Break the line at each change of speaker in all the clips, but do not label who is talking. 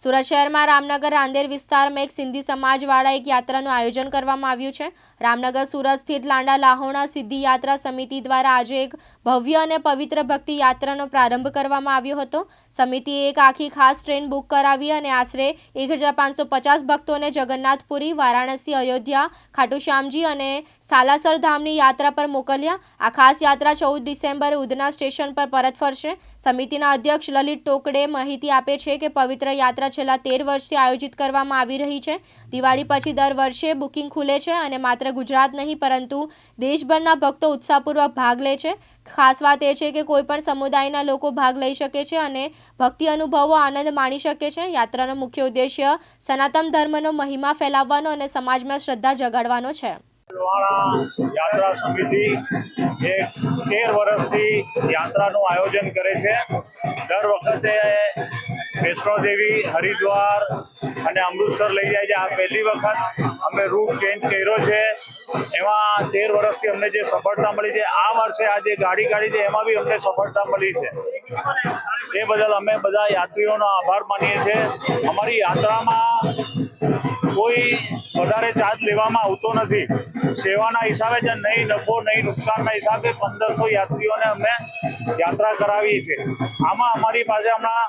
સુરત શહેરમાં રામનગર રાંદેર વિસ્તારમાં એક સિંધી સમાજવાળા એક યાત્રાનું આયોજન કરવામાં આવ્યું છે. રામનગર સુરત સ્થિત લાંડા લાહોણા સિદ્ધિ યાત્રા સમિતિ દ્વારા આજે એક ભવ્ય અને પવિત્ર ભક્તિ યાત્રાનો પ્રારંભ કરવામાં આવ્યો હતો. સમિતિએ એક આખી ખાસ ટ્રેન બુક કરાવી અને આશરે એક ભક્તોને જગન્નાથપુરી, વારાણસી, અયોધ્યા ખાટુ શ્યામજી અને સાલાસર ધામની યાત્રા પર મોકલ્યા. આ ખાસ યાત્રા ચૌદ ડિસેમ્બરે ઉધના સ્ટેશન પર પરત ફરશે. સમિતિના અધ્યક્ષ લલિત ટોકડે માહિતી આપે છે કે પવિત્ર યાત્રા છેલ્લા તેર વર્ષથી આયોજિત કરવામાં આવી રહી છે. દિવાળી પછી દર વર્ષે બુકિંગ ખુલે છે અને માત્ર ગુજરાત નહીં, પરંતુ દેશભરના ભક્તો ઉત્સાહપૂર્વક ભાગ લે છે. ખાસ વાત એ છે કે કોઈપણ સમુદાયના લોકો ભાગ લઈ શકે છે અને ભક્તિ અનુભવો આનંદ માણી શકે છે. યાત્રાનો મુખ્ય ઉદ્દેશ્ય સનાતન ધર્મનો મહિમા ફેલાવવાનો અને સમાજમાં શ્રદ્ધા જગાડવાનો છે.
લોહાણા યાત્રા સમિતિ એ તેર વર્ષથી યાત્રાનું આયોજન કરે છે. દર વખતે વૈષ્ણોદેવી હરિદ્વાર અને અમૃતસર લઈ જાય છે. આ પહેલી વખત અમે રૂટ ચેન્જ કર્યો છે. એમાં તેર વર્ષથી અમને જે સફળતા મળી છે, આ વર્ષે આ જે ગાડી કાઢી છે, એમાં બી અમને સફળતા મળી છે. એ બદલ અમે બધા યાત્રીઓનો આભાર માનીએ છીએ. અમારી યાત્રામાં કોઈ વધારે ચાર્જ લેવામાં આવતો નથી. સેવાના હિસાબે જ નહીં, નફો નહીં, નુકસાનના હિસાબે પંદરસો યાત્રીઓને અમે યાત્રા કરાવી છે આમાં અમારી પાસે હમણાં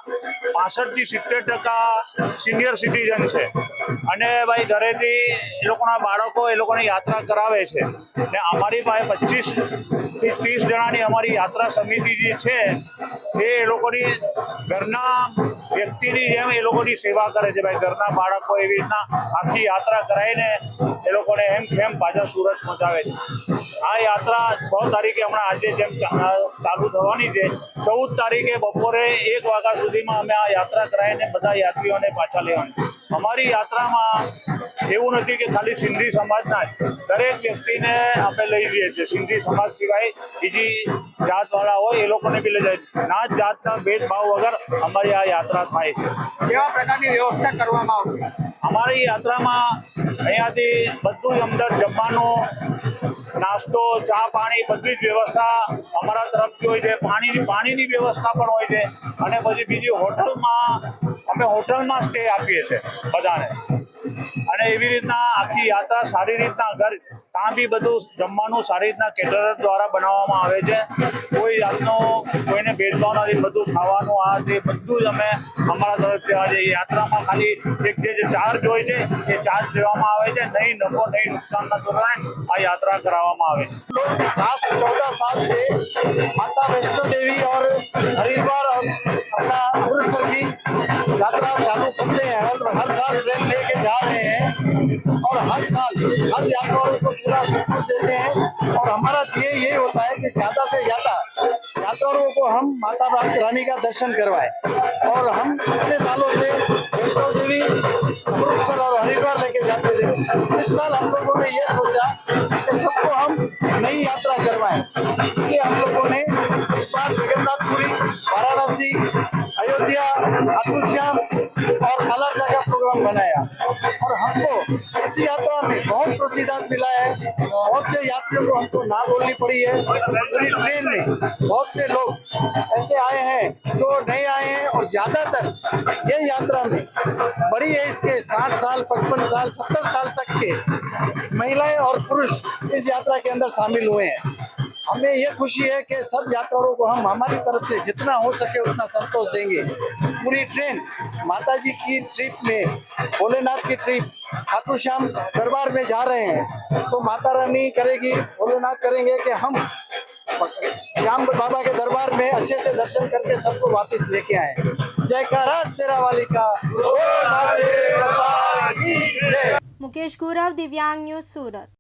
પાસઠથી સિત્તેર ટકા સિનિયર સિટીઝન છે. અને ભાઈ ઘરેથી એ લોકોના બાળકો એ લોકોની યાત્રા કરાવે છે. ને અમારી પાસે પચીસથી ત્રીસ જણાની અમારી યાત્રા સમિતિ જે છે, એ લોકોની ઘરના વ્યક્તિની જેમ એ લોકોની સેવા કરે છે. ભાઈ ઘરના બાળકો એવી રીતના આખી યાત્રા કરાવીને એ લોકોને એમ કેમ પાછા સુરત પહોંચાવે છે. આ યાત્રા છ તારીખે હમણાં આજે જેમ ચાલુ થવાની છે, ચૌદ તારીખે બપોરે એક વાગ્યા સુધીમાં અમે આ યાત્રા કરાવીને બધા યાત્રીઓને પાછા લેવાની. અમારી યાત્રામાં એવું નથી કે ખાલી સિંધી સમાજના જ. દરેક વ્યક્તિને અમે લઈ જઈએ છીએ. સિંધી સમાજ સિવાય બીજી જાતવાળા હોય એ લોકોને બી લઈ જાય. નાત જાતના ભેદભાવ વગર અમારી આ યાત્રા થાય છે.
કેવા પ્રકારની વ્યવસ્થા કરવામાં આવશે?
અમારી યાત્રામાં અહીંયાથી બધું જ અંદર જમવાનું નાસ્તો ચા પાણી બધી જ વ્યવસ્થા અમારા તરફથી હોય છે. પાણીની પાણીની વ્યવસ્થા પણ હોય છે. અને પછી બીજી હોટલમાં અમે હોટલમાં સ્ટે આપીએ છીએ બધાને અને એવી રીતના આખી યાત્રા સારી રીતના ઘર ત્યાં બી બધું જમવાનું સારી રીતના કેટરર દ્વારા બનાવવામાં આવે છે કોઈ જાતનો કોઈને ભેદભાવ નથી બધું ખાવાનું આ તે બધું જ અમે અમારા તરફથી આજે યાત્રામાં ખાલી એક જે જે ચાર્જ હોય છે એ ચાર્જ લેવામાં આવે છે નહીં નફો નહીં નુકસાનના ધોરણે આ યાત્રા કરાવવામાં આવે છે
लास्ट चौदह साल से माता वैष्णो देवी और हरिद्वार और अपना अमृतसर की यात्रा चालू करते हैं हर हर साल ट्रेन लेके जा रहे हैं। और हर साल, हर यात्रियों को पूरा सब देते हैं। और हमारा ध्येय ये होता है कि ज़्यादा से ज़्यादा यात्राओं को हम माता भारत रानी का दर्शन करवाएँ। और हम इतने सालों से वैष्णो देवी, अमृतसर और हरिद्वार लेके जाते थे इस साल हम लोगों ने ये सोचा कि सबको हम नई यात्रा करवाएँ। इसलिए हम लोगों ने इस बार जगन्नाथपुरी, वाराणसी अयोध्या खाटू श्याम और सालारजा का प्रोग्राम बनाया। और हमको इस यात्रा में बहुत प्रसिद्धांत मिला है। बहुत से यात्रियों को हमको ना बोलनी पड़ी है। पूरी ट्रेन में बहुत से लोग ऐसे आए हैं जो नहीं आए हैं और ज़्यादातर ये यात्रा में बड़ी एज के साठ साल, पचपन साल, सत्तर साल तक के महिलाएँ और पुरुष इस यात्रा के अंदर शामिल हुए हैं। हमें ये खुशी है कि सब यात्रियों को हम हमारी तरफ़ से जितना हो सके उतना संतोष देंगे। पूरी ट्रेन माता जी की ट्रिप में, भोलेनाथ की ट्रिप खाटू श्याम दरबार में जा रहे हैं। तो माता रानी करेगी, भोलेनाथ करेंगे कि हम श्याम बाबा के दरबार में अच्छे से दर्शन करके सबको वापस लेके आए। जयकारा शेरा वाली का। मुकेश नाचे दिव्यांग न्यूज़ जय